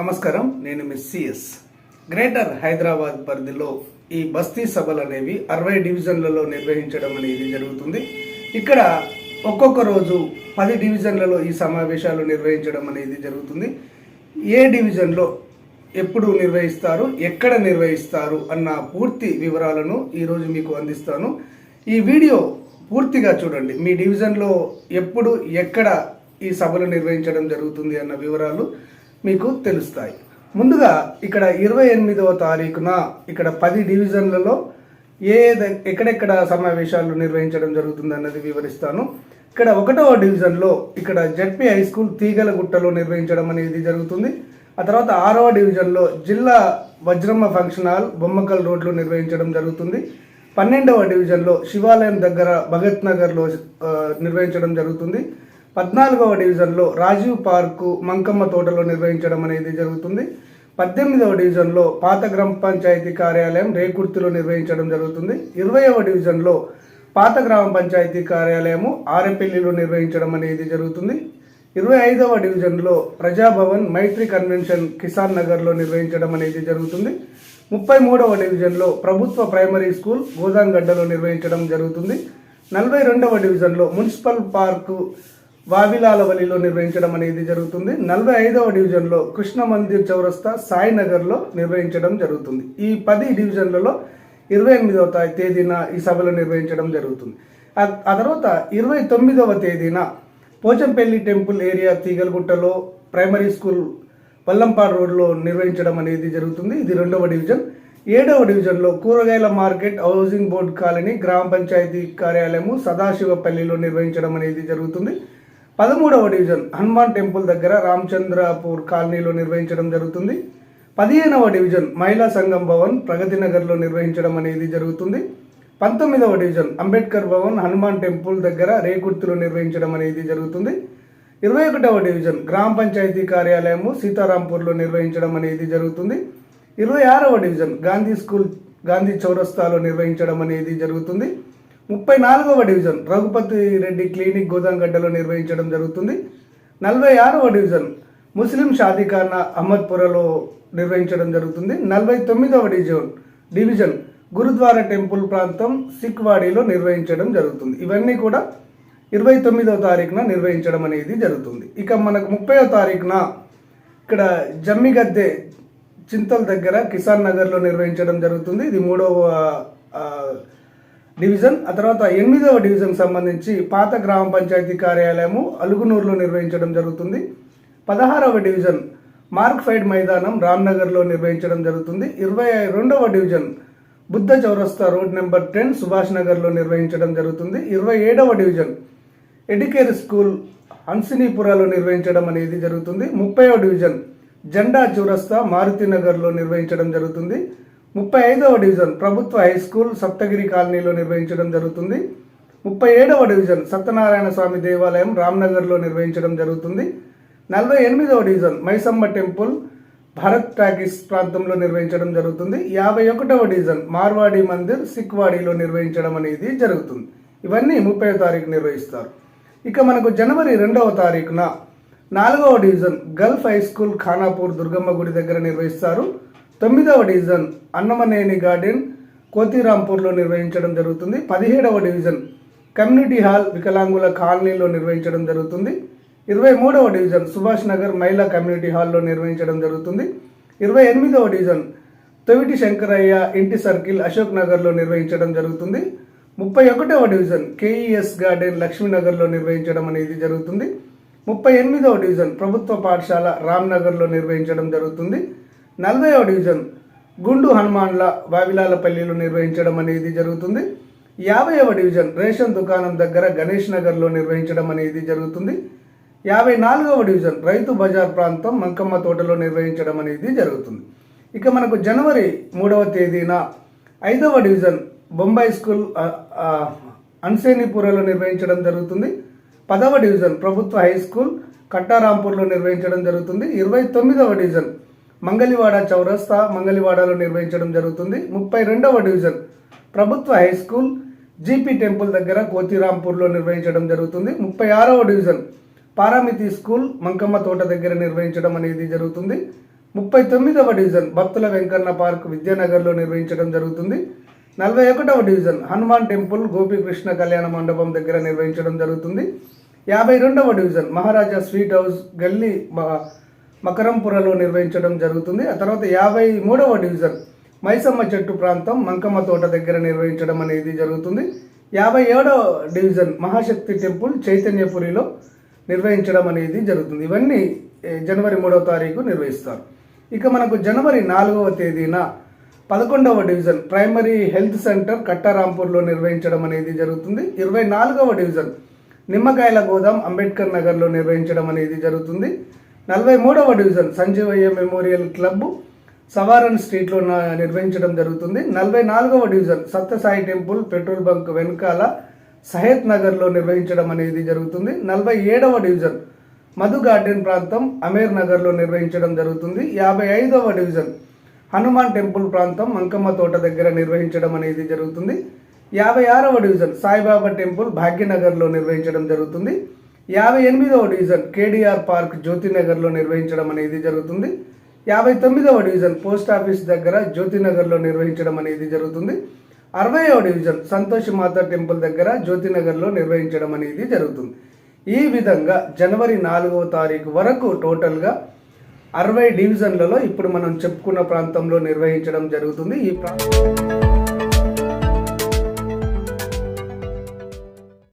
నమస్కారం నేను miss CS greater Hyderabad పరిధిలో ఈ బస్తీ సభలు అనేవి అరవై డివిజన్లలో నిర్వహించడం అనేది జరుగుతుంది. ఇక్కడ ఒక్కొక్క రోజు పది డివిజన్లలో ఈ సమావేశాలు నిర్వహించడం అనేది జరుగుతుంది. ఏ డివిజన్లో ఎప్పుడు నిర్వహిస్తారు ఎక్కడ నిర్వహిస్తారు అన్న పూర్తి వివరాలను ఈరోజు మీకు అందిస్తాను. ఈ వీడియో పూర్తిగా చూడండి. మీ డివిజన్లో ఎప్పుడు ఎక్కడ ఈ సభలు నిర్వహించడం జరుగుతుంది అన్న వివరాలు. మీకు తెలుస్తాయి. ముందుగా ఇక్కడ ఇరవై ఎనిమిదవ తారీఖున ఇక్కడ పది డివిజన్లలో ఏ ద- ఎక్కడెక్కడ సమావేశాలు నిర్వహించడం జరుగుతుంది అన్నది వివరిస్తాను. ఇక్కడ ఒకటవ డివిజన్లో ఇక్కడ జడ్పీ హై స్కూల్ తీగలగుట్టలో నిర్వహించడం అనేది జరుగుతుంది. ఆ తర్వాత ఆరవ డివిజన్లో జిల్లా వజ్రమ్మ ఫంక్షన్ హాల్ బొమ్మకల్ రోడ్లో నిర్వహించడం జరుగుతుంది. పన్నెండవ డివిజన్లో శివాలయం దగ్గర భగత్ నగర్లో నిర్వహించడం జరుగుతుంది. పద్నాలుగవ డివిజన్లో రాజీవ్ పార్కు మంకమ్మ తోటలో నిర్వహించడం అనేది జరుగుతుంది. పద్దెనిమిదవ డివిజన్లో పాత గ్రామ పంచాయతీ కార్యాలయం రేకుర్తిలో నిర్వహించడం జరుగుతుంది. ఇరవైవ డివిజన్లో పాత గ్రామ పంచాయతీ కార్యాలయము ఆరెపల్లిలో నిర్వహించడం అనేది జరుగుతుంది. ఇరవై ఐదవ డివిజన్లో ప్రజాభవన్ మైత్రి కన్వెన్షన్ కిసాన్ నగర్లో నిర్వహించడం అనేది జరుగుతుంది. ముప్పై మూడవ డివిజన్లో ప్రభుత్వ ప్రైమరీ స్కూల్ గోదాంగడ్డలో నిర్వహించడం జరుగుతుంది. నలభై రెండవ డివిజన్లో మున్సిపల్ పార్కు వావిలాలవలిలో నిర్వహించడం అనేది జరుగుతుంది. నలభై ఐదవ డివిజన్లో కృష్ణ మందిర్ చౌరస్తా సాయినగర్లో నిర్వహించడం జరుగుతుంది. ఈ పది డివిజన్లలో ఇరవై ఎనిమిదవ తేదీన ఈ సభలు నిర్వహించడం జరుగుతుంది. ఆ- ఆ తర్వాత ఇరవై తొమ్మిదవ తేదీన పోచంపల్లి టెంపుల్ ఏరియా తీగలగుట్టలో ప్రైమరీ స్కూల్ వల్లంపాడు రోడ్లో నిర్వహించడం అనేది జరుగుతుంది. ఇది రెండవ డివిజన్. ఏడవ డివిజన్లో కూరగాయల మార్కెట్ హౌసింగ్ బోర్డు కాలనీ గ్రామ పంచాయతీ కార్యాలయము సదాశివపల్లిలో నిర్వహించడం అనేది జరుగుతుంది. పదమూడవ డివిజన్ హనుమాన్ టెంపుల్ దగ్గర రామచంద్రపూర్ కాలనీలో నిర్వహించడం జరుగుతుంది. పదిహేనవ డివిజన్ మహిళా సంఘం భవన్ ప్రగతి నగర్లో నిర్వహించడం అనేది జరుగుతుంది. పంతొమ్మిదవ డివిజన్ అంబేద్కర్ భవన్ హనుమాన్ టెంపుల్ దగ్గర రేకుర్తిలో నిర్వహించడం అనేది జరుగుతుంది. ఇరవై ఒకటవ డివిజన్ గ్రామ పంచాయతీ కార్యాలయము సీతారాంపూర్లో నిర్వహించడం అనేది జరుగుతుంది. ఇరవై ఆరవ డివిజన్ గాంధీ స్కూల్ గాంధీ చౌరస్తాలో నిర్వహించడం అనేది జరుగుతుంది. ముప్పై నాలుగవ డివిజన్ రఘుపతి రెడ్డి క్లినిక్ గోదాంగడ్డలో నిర్వహించడం జరుగుతుంది. నలభై ఆరవ డివిజన్ ముస్లిం షాదీఖానా అహ్మద్పురలో నిర్వహించడం జరుగుతుంది. నలభై తొమ్మిదవ డివిజన్ డివిజన్ గురుద్వారా టెంపుల్ ప్రాంతం సిక్వాడీలో నిర్వహించడం జరుగుతుంది. ఇవన్నీ కూడా ఇరవై తొమ్మిదవ తారీఖున నిర్వహించడం అనేది జరుగుతుంది. ఇక మనకు ముప్పైవ తారీఖున ఇక్కడ జమ్మిగద్దె చింతల దగ్గర కిసాన్ నగర్లో నిర్వహించడం జరుగుతుంది. ఇది మూడవ డివిజన్ ఆ తర్వాత ఎనిమిదవ డివిజన్ సంబంధించి పాత గ్రామ పంచాయతీ కార్యాలయము అలుగునూరులో నిర్వహించడం జరుగుతుంది. పదహారవ డివిజన్ మార్క్ ఫైడ్ మైదానం రామ్నగర్లో నిర్వహించడం జరుగుతుంది. ఇరవై రెండవ డివిజన్ బుద్ధ చౌరస్తా రోడ్ నెంబర్ టెన్ సుభాష్ నగర్లో నిర్వహించడం జరుగుతుంది. ఇరవై ఏడవ డివిజన్ ఎడికేర్ స్కూల్ హన్సినీపురాలో నిర్వహించడం అనేది జరుగుతుంది. ముప్పైవ డివిజన్ జెండా చౌరస్తా మారుతినగర్లో నిర్వహించడం జరుగుతుంది. ముప్పై ఐదవ డివిజన్ ప్రభుత్వ హై స్కూల్ సప్తగిరి కాలనీలో నిర్వహించడం జరుగుతుంది. ముప్పై ఏడవ డివిజన్ సత్యనారాయణ స్వామి దేవాలయం రామ్నగర్లో నిర్వహించడం జరుగుతుంది. నలభై ఎనిమిదవ division Maisamma temple Bharat talkies ప్రాంతంలో నిర్వహించడం జరుగుతుంది. యాభై ఒకటవ డివిజన్ మార్వాడి మందిర్ సిక్వాడీలో నిర్వహించడం అనేది జరుగుతుంది. ఇవన్నీ ముప్పై తారీఖు నిర్వహిస్తారు. ఇక మనకు జనవరి రెండవ తారీఖున నాలుగవ division gulf high school Khanapur Durgamma గుడి దగ్గర నిర్వహిస్తారు. తొమ్మిదవ డివిజన్ అన్నమనేని గార్డెన్ కోతిరాంపూర్లో నిర్వహించడం జరుగుతుంది. పదిహేడవ డివిజన్ కమ్యూనిటీ హాల్ వికలాంగుల కాలనీలో నిర్వహించడం జరుగుతుంది. ఇరవై మూడవ డివిజన్ సుభాష్ నగర్ మహిళా కమ్యూనిటీ హాల్లో నిర్వహించడం జరుగుతుంది. ఇరవై ఎనిమిదవ డివిజన్ తొవిటి శంకరయ్య ఇంటి సర్కిల్ అశోక్ నగర్లో నిర్వహించడం జరుగుతుంది. ముప్పై ఒకటవ డివిజన్ కేఈఎస్ గార్డెన్ లక్ష్మీనగర్లో నిర్వహించడం అనేది జరుగుతుంది. ముప్పై ఎనిమిదవ డివిజన్ ప్రభుత్వ పాఠశాల రామ్నగర్లో నిర్వహించడం జరుగుతుంది. నలభైవ డివిజన్ గుండు హనుమాన్ల వావిలాలపల్లిలో నిర్వహించడం అనేది జరుగుతుంది. యాభైవ డివిజన్ రేషన్ దుకాణం దగ్గర గణేష్ నగర్లో నిర్వహించడం అనేది జరుగుతుంది. యాభై నాలుగవ డివిజన్ రైతు బజార్ ప్రాంతం మంకమ్మ తోటలో నిర్వహించడం అనేది జరుగుతుంది. ఇక మనకు జనవరి మూడవ తేదీన ఐదవ డివిజన్ బొంబాయి స్కూల్ అన్సేనిపురలో నిర్వహించడం జరుగుతుంది. పదవ డివిజన్ ప్రభుత్వ హై స్కూల్ కట్టారాంపూర్లో నిర్వహించడం జరుగుతుంది. ఇరవై తొమ్మిదవ డివిజన్ మంగళవాడ చౌరస్తా మంగళవాడలో నిర్వహించడం జరుగుతుంది. ముప్పై రెండవ డివిజన్ ప్రభుత్వ హై స్కూల్ జీపీ టెంపుల్ దగ్గర కోతిరాంపూర్లో నిర్వహించడం జరుగుతుంది. ముప్పై ఆరవ డివిజన్ పారామితి స్కూల్ మంకమ్మ తోట దగ్గర నిర్వహించడం అనేది జరుగుతుంది. ముప్పై తొమ్మిదవ డివిజన్ భక్తుల వెంకన్న పార్క్ విద్యానగర్లో నిర్వహించడం జరుగుతుంది. నలభై ఒకటవ డివిజన్ హనుమాన్ టెంపుల్ గోపీకృష్ణ కళ్యాణ మండపం దగ్గర నిర్వహించడం జరుగుతుంది. యాభై రెండవ డివిజన్ మహారాజా స్వీట్ హౌస్ గల్లీ మకరంపురలో నిర్వహించడం జరుగుతుంది. ఆ తర్వాత యాభై మూడవ డివిజన్ మైసమ్మ చెట్టు ప్రాంతం మంకమ్మ తోట దగ్గర నిర్వహించడం అనేది జరుగుతుంది. యాభై ఏడవ డివిజన్ మహాశక్తి టెంపుల్ చైతన్యపురిలో నిర్వహించడం అనేది జరుగుతుంది. ఇవన్నీ జనవరి మూడవ తారీఖు నిర్వహిస్తారు. ఇక మనకు జనవరి నాలుగవ తేదీన పదకొండవ డివిజన్ ప్రైమరీ హెల్త్ సెంటర్ కట్టారాంపూర్లో నిర్వహించడం అనేది జరుగుతుంది. ఇరవై నాలుగవ డివిజన్ నిమ్మకాయల గోదాం అంబేద్కర్ నగర్లో నిర్వహించడం అనేది జరుగుతుంది. నలభై మూడవ డివిజన్ సంజీవయ్య మెమోరియల్ క్లబ్ సవారన్ స్ట్రీట్లో నిర్వహించడం జరుగుతుంది. నలభై నాలుగవ division Satya Sai temple petrol bunk వెనకాల సహేత్ నగర్లో నిర్వహించడం అనేది జరుగుతుంది. నలభై ఏడవ డివిజన్ మధు గార్డెన్ ప్రాంతం అమీర్ నగర్లో నిర్వహించడం జరుగుతుంది. యాభై ఐదవ డివిజన్ హనుమాన్ టెంపుల్ ప్రాంతం మంకమ్మ తోట దగ్గర నిర్వహించడం అనేది జరుగుతుంది. యాభై ఆరవ డివిజన్ సాయిబాబా టెంపుల్ భాగ్యనగర్లో నిర్వహించడం జరుగుతుంది. యాభై ఎనిమిదవ డివిజన్ కేడిఆర్ పార్క్ జ్యోతినగర్లో నిర్వహించడం అనేది జరుగుతుంది. యాభై తొమ్మిదవ డివిజన్ పోస్ట్ ఆఫీస్ దగ్గర జ్యోతినగర్లో నిర్వహించడం అనేది జరుగుతుంది. అరవైవ డివిజన్ సంతోష్ మాత టెంపుల్ దగ్గర జ్యోతినగర్లో నిర్వహించడం అనేది జరుగుతుంది. ఈ విధంగా జనవరి నాలుగవ తారీఖు వరకు టోటల్గా అరవై డివిజన్లలో ఇప్పుడు మనం చెప్పుకున్న ప్రాంతంలో నిర్వహించడం జరుగుతుంది. ఈ ప్రాంతం